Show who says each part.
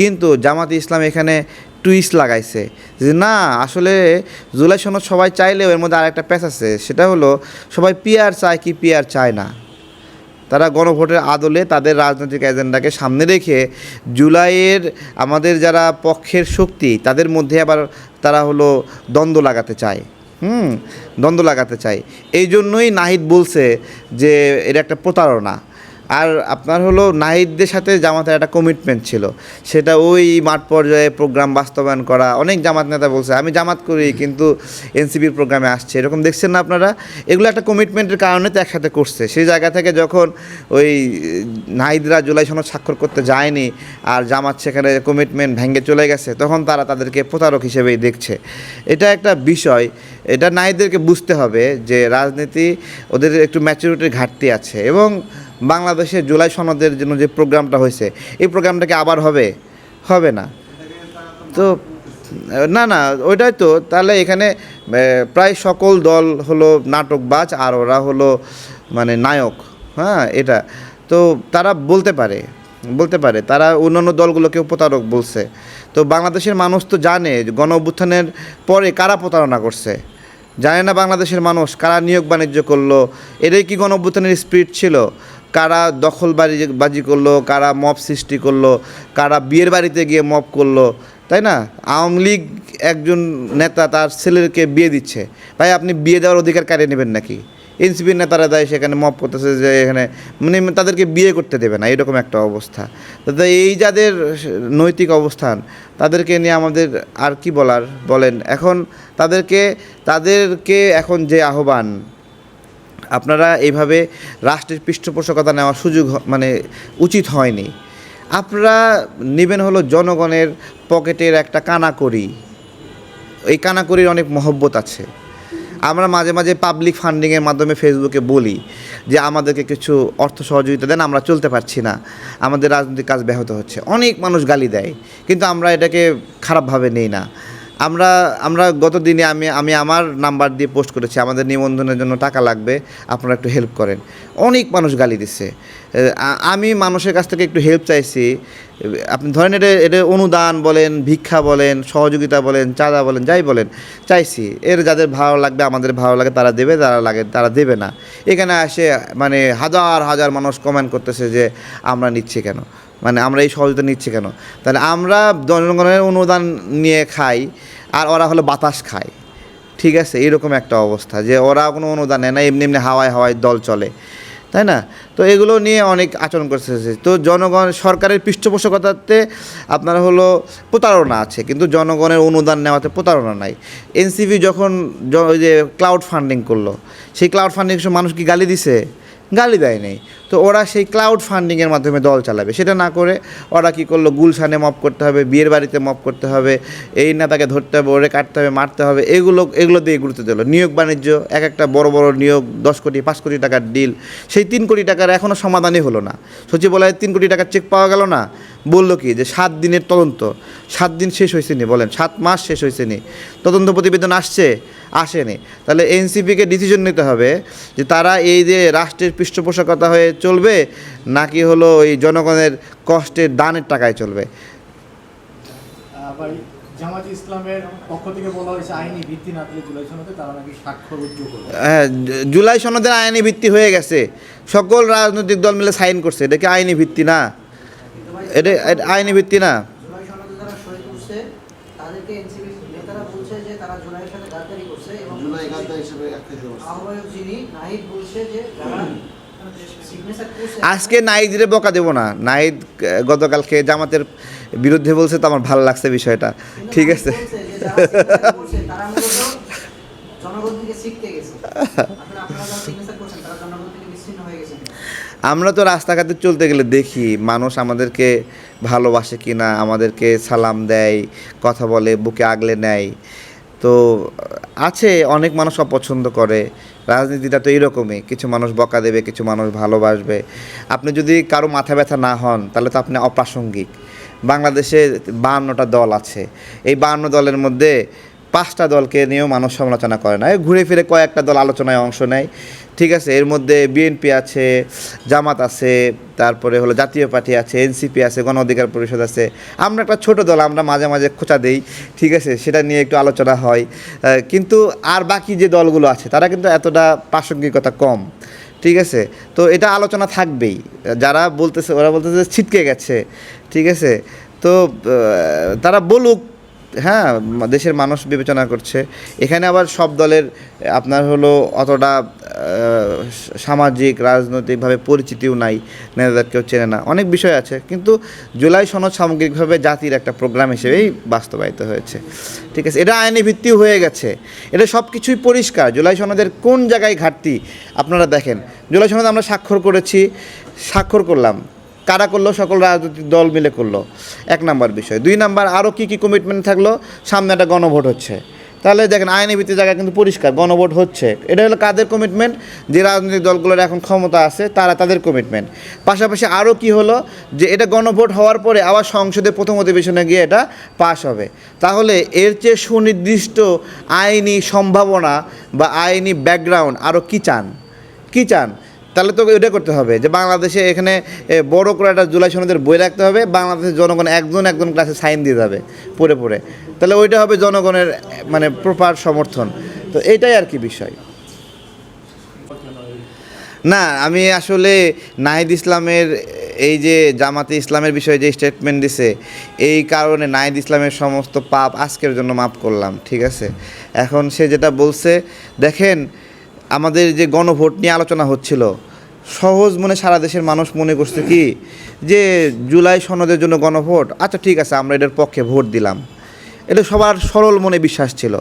Speaker 1: কিন্তু জামাত ইসলাম এখানে টুইস্ট লাগাইছে যে না, আসলে জুলাই সনদ সবাই চাইলেও এর মধ্যে আরেকটা প্যাচ আছে, সেটা হলো সবাই পিয়ার চায় কি পিয়ার চায় না। তারা গণভোটের আদলে তাদের রাজনৈতিক এজেন্ডাকে সামনে রেখে জুলাইয়ের আমাদের যারা পক্ষের শক্তি, তাদের মধ্যে আবার তারা হলো দ্বন্দ্ব লাগাতে চায়। হুম, দ্বন্দ্ব লাগাতে চায়। এই জন্যই নাহিদ বলছে যে, এটা একটা প্রতারণা। আর আপনার হলো নাহিদদের সাথে জামাতের একটা কমিটমেন্ট ছিল। সেটা ওই মাঠ পর্যায়ে প্রোগ্রাম বাস্তবায়ন করা, অনেক জামাত নেতা বলছে, আমি জামাত করি, কিন্তু এনসিপির প্রোগ্রামে আসছে। এরকম দেখছেন না আপনারা? এগুলো একটা কমিটমেন্টের কারণে তো একসাথে করছে। সেই জায়গা থেকে যখন ওই নাহিদরা জুলাই সনদ স্বাক্ষর করতে যায়নি আর জামাত সেখানে কমিটমেন্ট ভেঙে চলে গেছে, তখন তারা তাদেরকে প্রতারক হিসেবেই দেখছে। এটা একটা বিষয়। এটা নাহিদদেরকে বুঝতে হবে যে রাজনীতি ওদের একটু ম্যাচুরিটির ঘাটতি আছে এবং বাংলাদেশে জুলাই সনদের জন্য যে প্রোগ্রামটা হয়েছে, এই প্রোগ্রামটাকে আবার হবে? হবে না। তো, না না, ওইটাই তো। তাহলে এখানে প্রায় সকল দল হলো নাটকবাজ আর ওরা হলো মানে নায়ক। হ্যাঁ এটা। তো তারা বলতে পারে বলতে পারে। তারা অন্যান্য দলগুলোকেও প্রতারক বলছে। তো বাংলাদেশের মানুষ তো জানে গণ অভ্যুত্থানের পরে কারা প্রতারণা করছে। জানে না বাংলাদেশের মানুষ কারা নিয়োগ বাণিজ্য করল। এটাই কি গণ অভ্যুত্থানের স্পিরিট ছিল? কারা দখলবাজি বাজি করল, কারা মব সৃষ্টি করল, কারা বিয়ের বাড়িতে গিয়ে মব করল, তাই না? আওয়ামী লীগ একজন নেতা তার ছেলেকে বিয়ে দিচ্ছে। ভাই, আপনি বিয়ে দেওয়ার অধিকার কাটিয়ে নেবেন নাকি? এনসিপির নেতারা দেয় সেখানে মপ করতেছে যে এখানে মানে তাদেরকে বিয়ে করতে দেবে না, এরকম একটা অবস্থা। তো এই যাদের নৈতিক অবস্থান, তাদেরকে নিয়ে আমাদের আর কি বলার? বলেন, এখন তাদেরকে তাদেরকে এখন যে আহ্বান আপনারা এইভাবে রাষ্ট্রের পৃষ্ঠপোষকতা নেওয়ার সুযোগ মানে উচিত হয়নি। আপনারা নেবেন হলো জনগণের পকেটের একটা কানাকড়ি। এই কানাকড়ির অনেক মহব্বত আছে। আমরা মাঝে মাঝে পাবলিক ফান্ডিংয়ের মাধ্যমে ফেসবুকে বলি যে, আমাদেরকে কিছু অর্থ সহযোগিতা দেন, আমরা চলতে পারছি না। আমাদের রাজনৈতিক কাজ ব্যাহত হচ্ছে। অনেক মানুষ গালি দেয়, কিন্তু আমরা এটাকে খারাপভাবে নেই না। আমরা আমরা গত দিনে আমি আমি আমার নাম্বার দিয়ে পোস্ট করেছি, আমাদের নিবন্ধনের জন্য টাকা লাগবে, আপনারা একটু হেল্প করেন। অনেক মানুষ গালি দিচ্ছে আমি মানুষের কাছ থেকে একটু হেল্প চাইছি। আপনি ধরেন এটা এটা অনুদান বলেন, ভিক্ষা বলেন, সহযোগিতা বলেন, চাঁদা বলেন, যাই বলেন, চাইছি। এর যাদের ভালো লাগবে, আমাদের ভালো লাগে, তারা দেবে, যারা লাগে, তারা দেবে না। এখানে আসে মানে হাজার হাজার মানুষ কমেন্ট করতেছে যে, আমরা নিচ্ছি কেন? মানে আমরা এই সহযোগিতা নিচ্ছি কেন? তাহলে আমরা জনগণের অনুদান নিয়ে খাই, আর ওরা হলো বাতাস খায়। ঠিক আছে? এরকম একটা অবস্থা যে ওরা কোনো অনুদান নেয় না, এমনি এমনি হাওয়ায় হাওয়ায় দল চলে। তাই না? তো এগুলো নিয়ে অনেক আচরণ করতেছে তো জনগণ, সরকারের পৃষ্ঠপোষকতাতে আপনার হলো প্রতারণা আছে, কিন্তু জনগণের অনুদান নেওয়াতে প্রতারণা নাই। এনসিপি যখন ওই যে ক্লাউড ফান্ডিং করল, সেই ক্লাউড ফান্ডিং মানুষ কি গালি দিছে? গালি দেয় নেই। তো ওরা সেই ক্লাউড ফান্ডিংয়ের মাধ্যমে দল চালাবে। সেটা না করে ওরা কি করল, গুলশানে মপ করতে হবে, বিয়ের বাড়িতে মপ করতে হবে, এই নেতাকে ধরতে হবে, ওরে কাটতে হবে, মারতে হবে, এগুলো এগুলো দিয়ে গুরুত্ব দিল। নিয়োগ বাণিজ্য, এক একটা বড় বড় নিয়োগ, দশ কোটি, পাঁচ কোটি টাকার ডিল সেই তিন কোটি টাকার এখনও সমাধানই হলো না। সচিবালয়ে তিন কোটি টাকার চেক পাওয়া গেল না? বলল কি যে, সাত দিনের তদন্ত, সাত দিন শেষ হয়েছে নি বলেন, সাত মাস শেষ হয়েছে নি তদন্ত প্রতিবেদন আসছে, আসেনি। তাহলে এনসিপিকে ডিসিশন নিতে হবে যে, তারা এই যে রাষ্ট্রের পৃষ্ঠপোষকতা হয়ে চলবে নাকি হলো ওই জনগণের কষ্টের দানের টাকায় চলবে?
Speaker 2: আবার জামাত ইসলামের পক্ষ থেকে বলা হয়েছে আইনি ভিত্তি না দিলে জুলাই সনদে তারা নাকি স্বাক্ষর
Speaker 1: হ্যাঁ জুলাই সনদের আইনি ভিত্তি হয়ে গেছে। সকল রাজনৈতিক দল মিলে সাইন করছে। এটা কি আইনি ভিত্তি না? এটা আইনি ভিত্তি না?
Speaker 3: জুলাই সনদে যারা সই করছে তাদেরকে এনসিপি নেতারা বলছে যে তারা জুলাইয়ের সাথে গাদ্দারি করছে এবং
Speaker 4: জুলাই গাদ্দার হিসেবে আখ্যায়িত করছে।
Speaker 3: আহ্বায়ক যিনি নাহিদ বলছে যে যারা
Speaker 1: আজকে নাইদরে বকা দেবো না। নাইদ গতকালকে জামাতের বিরুদ্ধে বলছে তো আমার ভালো লাগছে বিষয়টা। ঠিক আছে। আমরা তো রাস্তাঘাটে চলতে গেলে দেখি মানুষ আমাদেরকে ভালোবাসে কি না আমাদেরকে সালাম দেয় কথা বলে বুকে আগলে নেয়। তো আছে অনেক মানুষ অপছন্দ করে। রাজনীতিটা তো এইরকমই। কিছু মানুষ বকা দেবে, কিছু মানুষ ভালোবাসবে। আপনি যদি কারও মাথা ব্যথা না হন, তাহলে তো আপনি অপ্রাসঙ্গিক। বাংলাদেশে বাহান্নটা দল আছে। এই বাহান্ন দলের মধ্যে পাঁচটা দলকে নিয়েও মানুষ সমালোচনা করে না। ঘুরে ফিরে কয়েকটা দল আলোচনায় অংশ নেয়। ঠিক আছে, এর মধ্যে বিএনপি আছে, জামাত আছে, তারপরে হলো জাতীয় পার্টি আছে এনসিপি আছে, গণ অধিকার পরিষদ আছে। আমরা একটা ছোট দল, আমরা মাঝে মাঝে খোঁচা দেই, ঠিক আছে, সেটা নিয়ে একটু আলোচনা হয়। কিন্তু আর বাকি যে দলগুলো আছে, তারা কিন্তু এতটা প্রাসঙ্গিকতা কম, ঠিক আছে? তো এটা আলোচনা থাকবেই। যারা বলতেছে, ওরা বলতেছে ছিটকে গেছে, ঠিক আছে? তো তারা বলুক হ্যাঁ দেশের মানুষ বিবেচনা করছে। এখানে আবার সব দলের আপনার হলো অতটা সামাজিক, রাজনৈতিকভাবে পরিচিতিও নাই নেতাদের কেউ চেনে না। অনেক বিষয় আছে, কিন্তু জুলাই সনদ সামগ্রিকভাবে জাতির একটা প্রোগ্রাম হিসেবেই বাস্তবায়িত হয়েছে। ঠিক আছে, এটা আইনি ভিত্তিও হয়ে গেছে। এটা সব কিছুই পরিষ্কার। জুলাই সনদের কোন জায়গায় ঘাটতি, আপনারা দেখেন। জুলাই সনদ আমরা স্বাক্ষর করেছি, স্বাক্ষর করলাম। কারা করল? সকল রাজনৈতিক দল মিলে করল। এক নাম্বার বিষয়। দুই নাম্বার আরও কী কী কমিটমেন্ট থাকল? সামনে একটা গণভোট হচ্ছে। তাহলে দেখেন, আইনি ভিত্তি জায়গা কিন্তু পরিষ্কার, গণভোট হচ্ছে। এটা হলো কাদের কমিটমেন্ট যে রাজনৈতিক দলগুলোর এখন ক্ষমতা আছে, তারা তাদের কমিটমেন্ট পাশাপাশি আরও কি হলো? যে এটা গণভোট হওয়ার পরে আবার সংসদে প্রথম অধিবেশনে গিয়ে এটা পাশ হবে। তাহলে এর চেয়ে সুনির্দিষ্ট আইনি সম্ভাবনা বা আইনি ব্যাকগ্রাউন্ড আরও কী চান? কী চান? তাহলে তো এটা করতে হবে যে বাংলাদেশে এখানে বড় করে একটা জুলাই সনদের বই রাখতে হবে, বাংলাদেশের জনগণ একজন একজন ক্লাসে সাইন দিয়ে যাবে পড়ে পড়ে। তাহলে ওইটা হবে জনগণের মানে প্রপার সমর্থন। তো এটাই আর কি বিষয়। না, আমি আসলে নাহিদ ইসলামের, এই যে জামাতে ইসলামের বিষয়ে যে স্টেটমেন্ট দিছে, এই কারণে নাহিদ ইসলামের সমস্ত পাপ আজকের জন্য মাফ করলাম, ঠিক আছে? এখন সে যেটা বলছে, দেখেন আমাদের যে গণভোট নিয়ে আলোচনা হচ্ছিল, সহজ মনে সারা দেশের মানুষ মনে করছে কি, যে জুলাই সনদের জন্য গণভোট আচ্ছা ঠিক আছে, আমরা এটার পক্ষে ভোট দিলাম। এটা সবার সরল মনে বিশ্বাস ছিল।